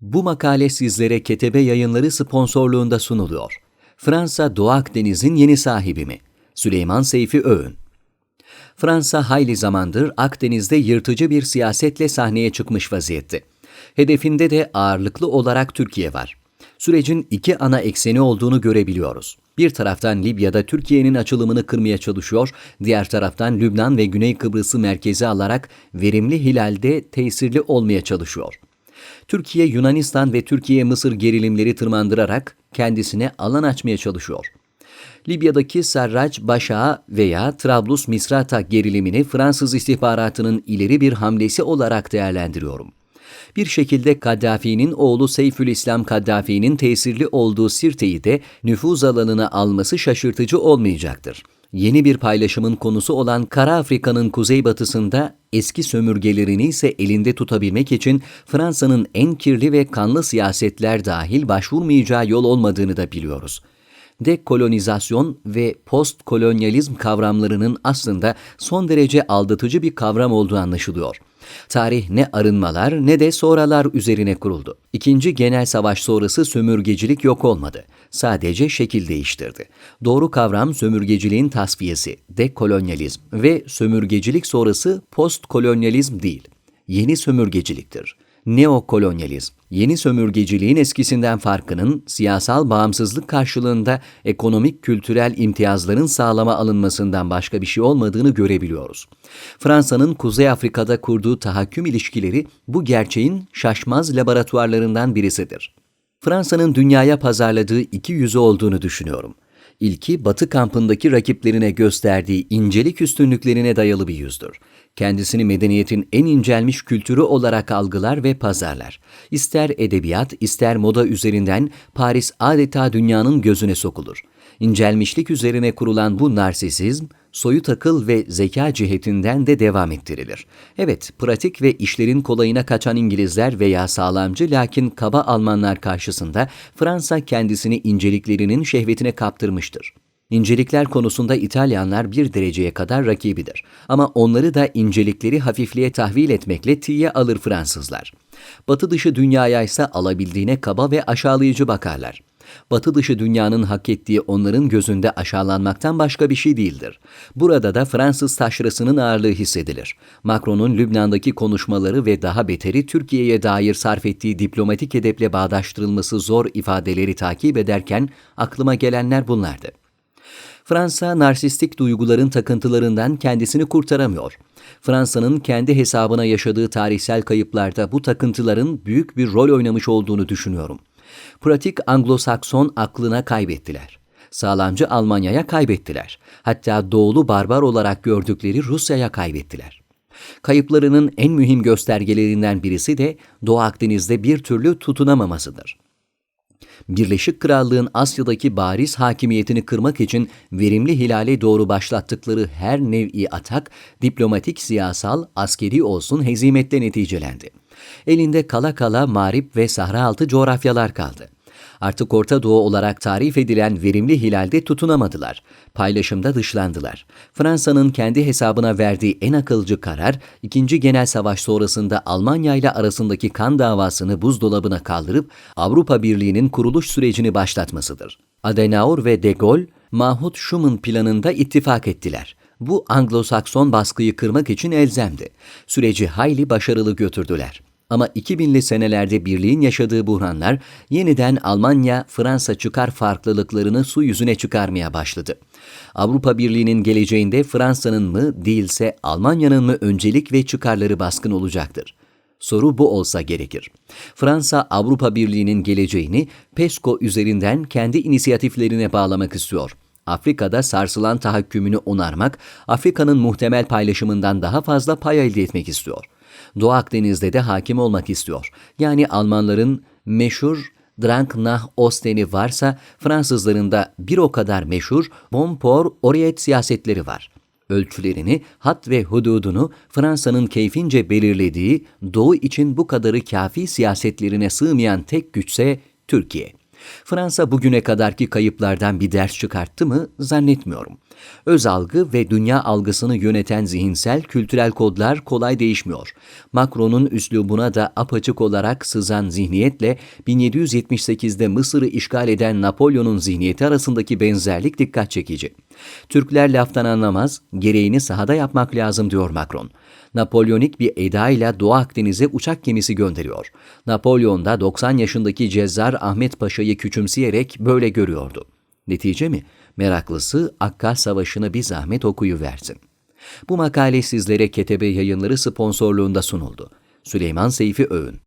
Bu makale sizlere Ketebe Yayınları sponsorluğunda sunuluyor. Fransa Doğu Akdeniz'in yeni sahibi mi? Süleyman Seyfi Öğün Fransa hayli zamandır Akdeniz'de yırtıcı bir siyasetle sahneye çıkmış vaziyette. Hedefinde de ağırlıklı olarak Türkiye var. Sürecin iki ana ekseni olduğunu görebiliyoruz. Bir taraftan Libya'da Türkiye'nin açılımını kırmaya çalışıyor, diğer taraftan Lübnan ve Güney Kıbrıs'ı merkeze alarak verimli hilalde tesirli olmaya çalışıyor. Türkiye, Yunanistan ve Türkiye-Mısır gerilimleri tırmandırarak kendisine alan açmaya çalışıyor. Libya'daki Serraç Başa veya Trablus Misrata gerilimini Fransız istihbaratının ileri bir hamlesi olarak değerlendiriyorum. Bir şekilde Kaddafi'nin oğlu Seyfülislam Kaddafi'nin tesirli olduğu Sirte'yi de nüfuz alanına alması şaşırtıcı olmayacaktır. Yeni bir paylaşımın konusu olan Kara Afrika'nın kuzeybatısında eski sömürgelerini ise elinde tutabilmek için Fransa'nın en kirli ve kanlı siyasetler dahil başvurmayacağı yol olmadığını da biliyoruz dekolonizasyon ve postkolonyalizm kavramlarının aslında son derece aldatıcı bir kavram olduğu anlaşılıyor. Tarih ne arınmalar ne de sonralar üzerine kuruldu. İkinci Genel Savaş sonrası sömürgecilik yok olmadı. Sadece şekil değiştirdi. Doğru kavram sömürgeciliğin tasfiyesi, dekolonyalizm ve sömürgecilik sonrası postkolonyalizm değil. Yeni sömürgeciliktir neokolonyalizm, yeni sömürgeciliğin eskisinden farkının siyasal bağımsızlık karşılığında ekonomik kültürel imtiyazların sağlama alınmasından başka bir şey olmadığını görebiliyoruz. Fransa'nın Kuzey Afrika'da kurduğu tahakküm ilişkileri bu gerçeğin şaşmaz laboratuvarlarından birisidir. Fransa'nın dünyaya pazarladığı iki yüzü olduğunu düşünüyorum. İlki Batı kampındaki rakiplerine gösterdiği incelik üstünlüklerine dayalı bir yüzdür. Kendisini medeniyetin en incelmiş kültürü olarak algılar ve pazarlar. İster edebiyat, ister moda üzerinden Paris adeta dünyanın gözüne sokulur. İncelmişlik üzerine kurulan bu narsisizm, soyut akıl ve zeka cihetinden de devam ettirilir. Evet, pratik ve işlerin kolayına kaçan İngilizler veya sağlamcı lakin kaba Almanlar karşısında Fransa kendisini inceliklerinin şehvetine kaptırmıştır. İncelikler konusunda İtalyanlar bir dereceye kadar rakibidir. Ama onları da incelikleri hafifliğe tahvil etmekle tiye alır Fransızlar. Batı dışı dünyaya ise alabildiğine kaba ve aşağılayıcı bakarlar. Batı dışı dünyanın hak ettiği onların gözünde aşağılanmaktan başka bir şey değildir. Burada da Fransız taşrasının ağırlığı hissedilir. Macron'un Lübnan'daki konuşmaları ve daha beteri Türkiye'ye dair sarf ettiği diplomatik edeple bağdaştırılması zor ifadeleri takip ederken aklıma gelenler bunlardı. Fransa narsistik duyguların takıntılarından kendisini kurtaramıyor. Fransa'nın kendi hesabına yaşadığı tarihsel kayıplarda bu takıntıların büyük bir rol oynamış olduğunu düşünüyorum. Pratik Anglo-Sakson aklına kaybettiler. Sağlamcı Almanya'ya kaybettiler. Hatta doğulu barbar olarak gördükleri Rusya'ya kaybettiler. Kayıplarının en mühim göstergelerinden birisi de Doğu Akdeniz'de bir türlü tutunamamasıdır. Birleşik Krallığın Asya'daki bariz hakimiyetini kırmak için verimli hilale doğru başlattıkları her nevi atak, diplomatik, siyasal, askeri olsun hezimetle neticelendi. Elinde kala kala mağrip ve sahra altı coğrafyalar kaldı. Artık Orta Doğu olarak tarif edilen verimli hilalde tutunamadılar. Paylaşımda dışlandılar. Fransa'nın kendi hesabına verdiği en akılcı karar, İkinci Genel Savaş sonrasında Almanya ile arasındaki kan davasını buzdolabına kaldırıp Avrupa Birliği'nin kuruluş sürecini başlatmasıdır. Adenauer ve de Gaulle, Mahmut Schuman planında ittifak ettiler. Bu Anglo-Sakson baskıyı kırmak için elzemdi. Süreci hayli başarılı götürdüler. Ama 2000'li senelerde birliğin yaşadığı buhranlar yeniden Almanya-Fransa çıkar farklılıklarını su yüzüne çıkarmaya başladı. Avrupa Birliği'nin geleceğinde Fransa'nın mı değilse Almanya'nın mı öncelik ve çıkarları baskın olacaktır? Soru bu olsa gerekir. Fransa Avrupa Birliği'nin geleceğini PESCO üzerinden kendi inisiyatiflerine bağlamak istiyor. Afrika'da sarsılan tahakkümünü onarmak, Afrika'nın muhtemel paylaşımından daha fazla pay elde etmek istiyor. Doğu Akdeniz'de de hakim olmak istiyor. Yani Almanların meşhur Drank nach Osten'i varsa Fransızların da bir o kadar meşhur Bonport Orient siyasetleri var. Ölçülerini, hat ve hududunu Fransa'nın keyfince belirlediği Doğu için bu kadarı kafi siyasetlerine sığmayan tek güçse Türkiye. Fransa bugüne kadarki kayıplardan bir ders çıkarttı mı zannetmiyorum. Öz algı ve dünya algısını yöneten zihinsel, kültürel kodlar kolay değişmiyor. Macron'un üslubuna da apaçık olarak sızan zihniyetle 1778'de Mısır'ı işgal eden Napolyon'un zihniyeti arasındaki benzerlik dikkat çekici. Türkler laftan anlamaz, gereğini sahada yapmak lazım diyor Macron. Napolyonik bir edayla Doğu Akdeniz'e uçak gemisi gönderiyor. Napolyon da 90 yaşındaki Cezzar Ahmet Paşa'yı küçümseyerek böyle görüyordu. Netice mi? Meraklısı Akkaz Savaşı'nı bir zahmet okuyuversin. Bu makale sizlere Ketebe Yayınları sponsorluğunda sunuldu. Süleyman Seyfi Öğün